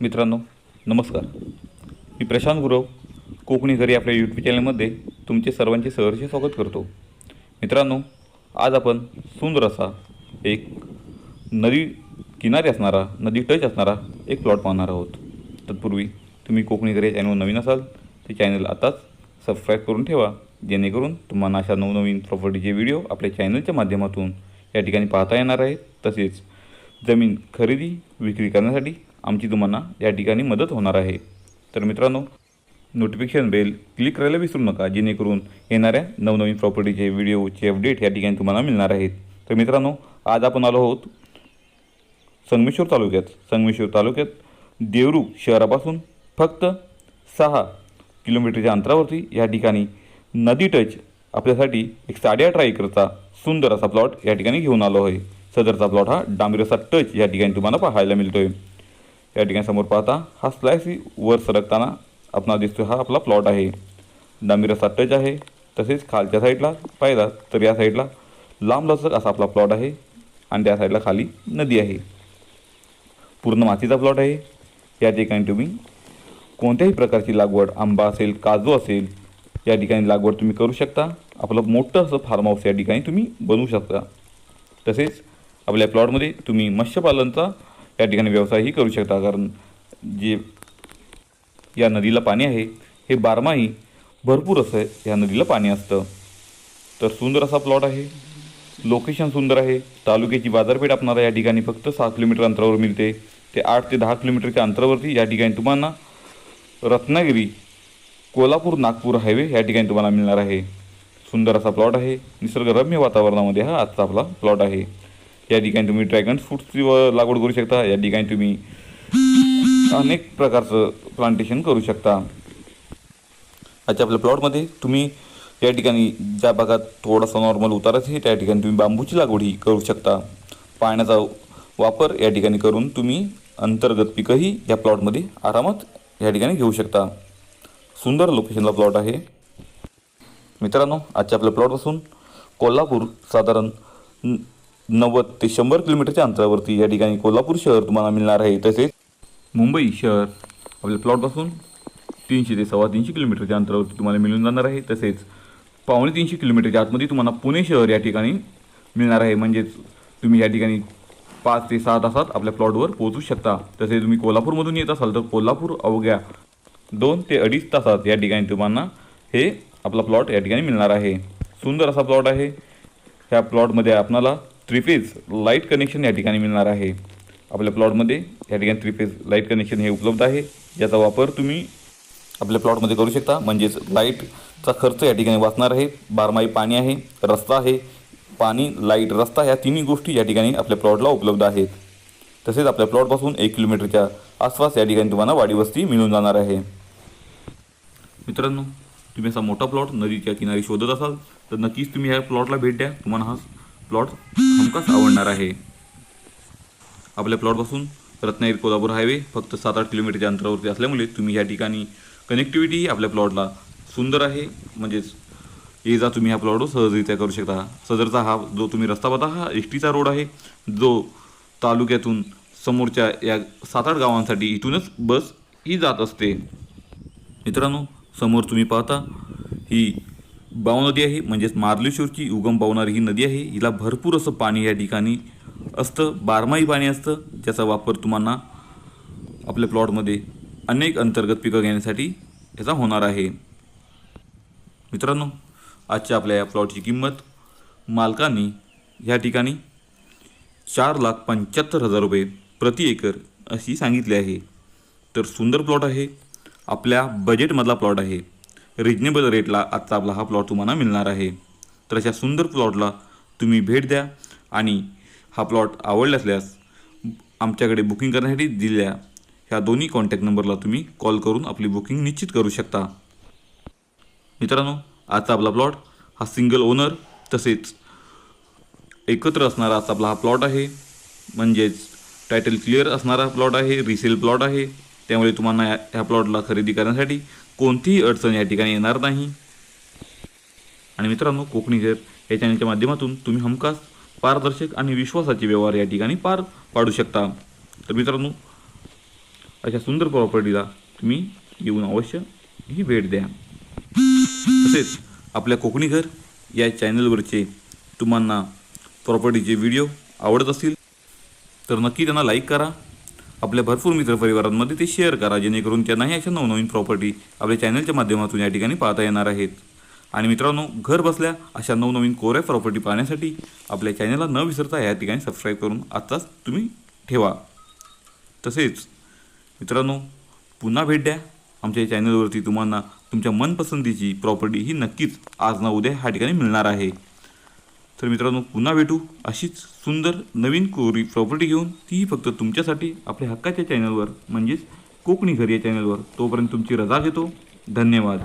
मित्रांनो नमस्कार. मी प्रशांत गुरव कोकणी घरी आपल्या यूट्यूब चॅनलमध्ये तुमचे सर्वांचे सहर्ष स्वागत करतो. मित्रांनो आज आपण सुंदर असा एक नदी किनारी असणारा नदी टच असणारा एक प्लॉट पाहणार आहोत. तत्पूर्वी तुम्ही कोकणी घरी चॅनल नवीन असाल ते चॅनल आताच सबस्क्राईब करून ठेवा जेणेकरून तुम्हाला अशा नवनवीन प्रॉपर्टीचे व्हिडिओ आपल्या चॅनलच्या माध्यमातून या ठिकाणी पाहता येणार आहेत. तसेच जमीन खरेदी विक्री करण्यासाठी आमची तुम्हाला या ठिकाणी मदत होणार आहे. तर मित्रांनो नोटिफिकेशन बेल क्लिक करायला विसरू नका जेणेकरून येणाऱ्या नवनवीन प्रॉपर्टीचे व्हिडिओचे अपडेट या ठिकाणी तुम्हाला मिळणार आहेत. तर मित्रांनो आज आपण आलो आहोत संगमेश्वर तालुक्यात. संगमेश्वर तालुक्यात देवरू शहरापासून फक्त सहा किलोमीटरच्या अंतरावरती या ठिकाणी नदी टच आपल्यासाठी एक साड्या एकरचा सुंदर असा प्लॉट या ठिकाणी घेऊन आलो आहे. सदरचा प्लॉट हा डांबिरसा टच या ठिकाणी तुम्हाला पाहायला मिळतो आहे या ठिकाणी समोर पाहता हा स्लायस वर सरकताना आपणाला दिसतो हा आपला प्लॉट आहे. डांबीरसा टच आहे. तसेच खालच्या साईडला पाहिला तर या साईडला लांब लचक असा आपला प्लॉट आहे आणि त्या साईडला खाली नदी आहे. पूर्ण मातीचा प्लॉट आहे. या ठिकाणी तुम्ही कोणत्याही प्रकारची लागवड आंबा असेल काजू असेल या ठिकाणी लागवड तुम्ही करू शकता. आपलं मोठं असं फार्म हाऊस या ठिकाणी तुम्ही बनवू शकता. तसेच आपल्या प्लॉटमध्ये तुम्ही मत्स्यपालनचा या ठिकाणी व्यवसायही करू शकता. कारण जे या नदीला पाणी आहे हे बारमाही भरपूर असं या नदीला पाणी असतं. तर सुंदर असा प्लॉट आहे. लोकेशन सुंदर आहे. तालुक्याची बाजारपेठ आपणाला या ठिकाणी फक्त सहा किलोमीटर अंतरावर मिळते. ते आठ ते दहा किलोमीटरच्या अंतरावरती या ठिकाणी तुम्हाला रत्नागिरी कोल्हापूर नागपूर हायवे या ठिकाणी तुम्हाला मिळणार आहे. सुंदर असा प्लॉट आहे. निसर्गरम्य वातावरणामध्ये हा आजचा आपला प्लॉट आहे. या ठिकाणी तुम्ही ड्रॅगन फ्रूटची लागवड करू शकता. या ठिकाणी तुम्ही अनेक प्रकारचं प्लांटेशन करू शकता. आजच्या आपल्या प्लॉटमध्ये तुम्ही या ठिकाणी ज्या भागात थोडासा नॉर्मल उतारायचं आहे त्या ठिकाणी तुम्ही बांबूची लागवडही करू शकता. पाण्याचा वापर या ठिकाणी करून तुम्ही अंतर्गत पिकंही या प्लॉटमध्ये आरामात या ठिकाणी घेऊ शकता. सुंदर लोकेशनला प्लॉट आहे. मित्रांनो आजच्या आपल्या प्लॉटपासून कोल्हापूर साधारण नव्वद ते शंभर किलोमीटरच्या अंतरावरती या ठिकाणी कोल्हापूर शहर तुम्हाला मिळणार आहे. तसेच मुंबई शहर आपल्या प्लॉटपासून तीनशे ते सव्वा तीनशे किलोमीटरच्या अंतरावरती तुम्हाला मिळून जाणार आहे. तसेच पावणे तीनशे किलोमीटरच्या आतमध्ये तुम्हाला पुणे शहर या ठिकाणी मिळणार आहे. म्हणजेच तुम्ही या ठिकाणी पाच ते सहा तासात आपल्या प्लॉटवर पोहोचू शकता. तसे तुम्ही कोल्हापूरमधून येत असाल तर कोल्हापूर अवघ्या दोन ते अडीच तासात या ठिकाणी तुम्हाला हे आपला प्लॉट या ठिकाणी मिळणार आहे. सुंदर असा प्लॉट आहे. ह्या प्लॉटमध्ये आपणाला थ्रीफेज लाइट कनेक्शन या ठिकाणी मिळणार आहे. आपल्या प्लॉटमध्ये या ठिकाणी थ्रीफेज लाइट कनेक्शन हे उपलब्ध आहे. ज्याचा वापर तुम्ही आपल्या प्लॉटमध्ये करू शकता. म्हणजेच लाईटचा खर्च या ठिकाणी वाचणार आहे. बारमाही पाणी आहे. रस्ता आहे. पाणी लाइट रस्ता ह्या तिन्ही गोष्टी या ठिकाणी आपल्या प्लॉटला उपलब्ध आहेत. तसेच आपल्या प्लॉटपासून एक किलोमीटरच्या आसपास या ठिकाणी तुम्हाला वाडी वस्ती मिळून जाणार आहे. मित्रांनो तुम्ही असा मोठा प्लॉट नदीच्या किनारी शोधत असाल तर नक्कीच तुम्ही ह्या प्लॉटला भेट द्या. तुम्हाला हा प्लॉट हमकाच आवडणार आहे. आपल्या प्लॉटपासून रत्नागिरी कोल्हापूर हायवे फक्त सात आठ किलोमीटरच्या अंतरावरती असल्यामुळे तुम्ही या ठिकाणी कनेक्टिव्हिटी आपल्या प्लॉटला सुंदर आहे. म्हणजेच ये जा तुम्ही ह्या प्लॉटवर हो, सहजरित्या करू शकता. सदरचा हा जो तुम्ही रस्ता पाहता हा एस टीचा रोड आहे. जो तालुक्यातून समोरच्या या सात आठ गावांसाठी इथूनच बस ही जात असते. मित्रांनो समोर तुम्ही पाहता ही बाव नदी आहे म्हणजेच मार्लेश्वरची उगम पावणारी ही नदी आहे. हिला भरपूर असं पाणी या ठिकाणी असतं बारमाही पाणी असतं ज्याचा वापर तुम्हाला आपल्या प्लॉटमध्ये अनेक अंतर्गत पिकं घेण्यासाठी याचा होणार आहे. मित्रांनो आजच्या आपल्या या प्लॉटची किंमत मालकांनी या ठिकाणी चार लाख पंच्याहत्तर हजार रुपये प्रति एकर अशी सांगितली आहे. तर सुंदर प्लॉट आहे आपल्या बजेटमधला प्लॉट आहे. रिजनेबल रेटला आजचा आपला हा प्लॉट तुम्हाला मिळणार आहे. तर अशा सुंदर प्लॉटला तुम्ही भेट द्या आणि हा प्लॉट आवडला असल्यास आमच्याकडे बुकिंग करण्यासाठी दिलेल्या ह्या दोन्ही कॉन्टॅक्ट नंबरला तुम्ही कॉल करून आपली बुकिंग निश्चित करू शकता. मित्रांनो आजचा आपला प्लॉट हा सिंगल ओनर तसेच एकत्र असणारा असा आपला हा प्लॉट आहे. म्हणजेच टायटल क्लिअर असणारा प्लॉट आहे रिसेल प्लॉट आहे. त्यामुळे तुम्हाला या- ह्या प्लॉटला खरेदी करण्यासाठी कोणतीही अडचण या ठिकाणी येणार नाही. आणि मित्रांनो कोकणी घर या चॅनलच्या माध्यमातून तुम्ही हमखास पारदर्शक आणि विश्वासाचे व्यवहार या ठिकाणी पार पाडू शकता. तर मित्रांनो अशा सुंदर प्रॉपर्टीला तुम्ही येऊन अवश्य ही भेट द्या. तसेच आपल्या कोकणी घर या चॅनलवरचे तुम्हाला प्रॉपर्टीचे व्हिडिओ आवडत असतील तर नक्की त्यांना लाईक करा. आपल्या भरपूर मित्रपरिवारांमध्ये ते शेअर करा जेणेकरून त्यांनाही अशा नवनवीन प्रॉपर्टी आपल्या चॅनलच्या माध्यमातून या ठिकाणी पाहता येणार आहेत. आणि मित्रांनो घर बसल्या अशा नवनवीन कोऱ्या प्रॉपर्टी पाहण्यासाठी आपल्या चॅनलला न विसरता या ठिकाणी सबस्क्राईब करून आत्ताच तुम्ही ठेवा. तसेच मित्रांनो पुन्हा भेट द्या. आमच्या चॅनलवरती तुम्हाला तुमच्या मनपसंतीची प्रॉपर्टी ही नक्कीच आज ना उद्या ह्या ठिकाणी मिळणार आहे. तर मित्रांनो पुन्हा भेटू अशीच सुंदर नवीन कोरी प्रॉपर्टी घेऊन. तीही फक्त तुमच्यासाठी आपल्या हक्काच्या चॅनलवर म्हणजेच कोकणी घर या चॅनलवर तोपर्यंत तुमची रजा घेतो. धन्यवाद.